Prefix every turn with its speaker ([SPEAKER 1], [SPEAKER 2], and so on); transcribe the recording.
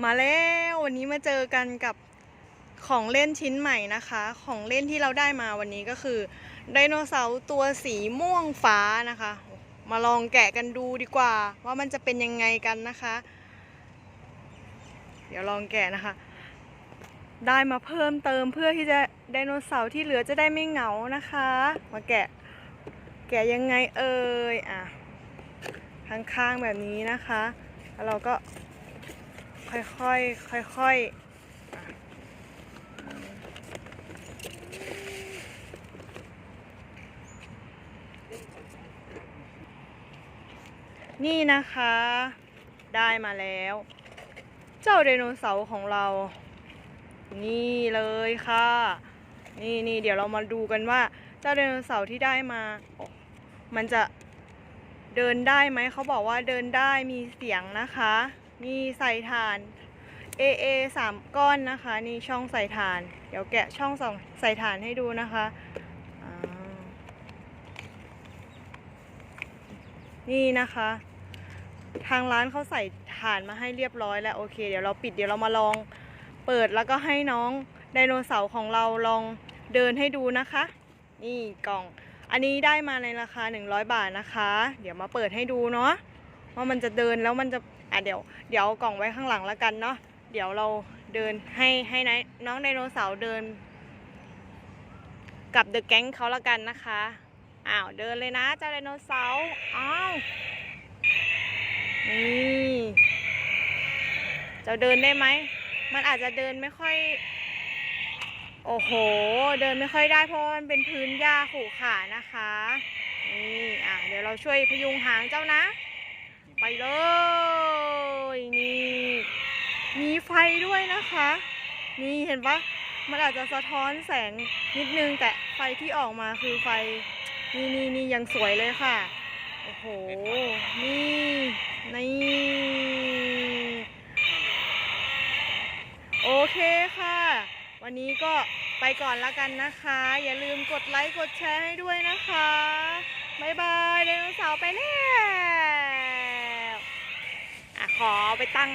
[SPEAKER 1] มาแล้ววันนี้มาเจอกันกับของเล่นชิ้นใหม่นะคะ ของเล่นที่เราได้มาวันนี้ก็คือไดโนเสาร์ตัวสีม่วงฟ้านะคะ มาลองแกะกันดูดีกว่า ว่ามันจะเป็นยังไงกันนะคะ เดี๋ยวลองแกะนะคะ ได้มาเพิ่มเติมเพื่อที่จะไดโนเสาร์ที่เหลือจะได้ไม่เหงานะคะ มาแกะ แกะยังไงเอ่ยอะข้างๆแบบนี้นะคะ แล้วเราก็ ค่อยๆค่อยๆอะนี่นะคะ ได้มาแล้ว เจ้าไดโนเสาร์ของเรา นี่เลยค่ะ นี่นี่เดี๋ยวเรามาดูกันว่า เจ้าไดโนเสาร์ที่ได้มา มันจะเดินได้ไหมเขาบอกว่าเดินได้มีเสียงนะคะ นี่ใส่ฐาน AA สามก้อนนะคะ นี่ช่องใส่ฐาน เดี๋ยวแกะช่องสองใส่ฐานให้ดูนะคะนี่นะคะ ทางร้านเขาใส่ฐานมาให้เรียบร้อยแล้วโอเค เดี๋ยวเราปิดเดี๋ยวเรามาลองเปิดแล้วก็ให้น้องไดโนเสาร์ของเราลองเดินให้ดูนะคะ นี่กล่อง อันนี้ได้มาในราคา 100 บาทนะคะ เดี๋ยวมาเปิดให้ดูเนาะ ว่ามันจะเดินแล้วมันจะอะเดี๋ยวเดี๋ยวกล่องไว้ข้างหลังแล้วกันเนาะเดี๋ยวเราเดินให้ให้น้องไดโนเสาร์เดิน กับเดอะแก๊งเขาและกันนะคะอ้าวเดินเลยนะเจ้าไดโนเสาร์อ้าวนี่จะเดินได้ไหมมันอาจจะเดินไม่ค่อย โอ้โห เดินไม่ค่อยได้เพราะมันเป็นพื้นหญ้าขรุขระนะคะนี่อะเดี๋ยวเราช่วยพยุงหางเจ้านะ ไปเลยนี่มีไฟด้วยนะคะ นี่เห็นปะมันอาจจะสะท้อนแสงนิดนึงแต่ไฟที่ออกมาคือไฟนี่นี่นี่ยังสวยเลยค่ะ โอ้โห นี่นี่โอเคค่ะ วันนี้ก็ไปก่อนล้วกันนะคะ อย่าลืมกดไลค์กดแชร์ให้ด้วยนะคะ บ๊ายบายไดโนเสาร์ไปแล้ว อไปตั้ง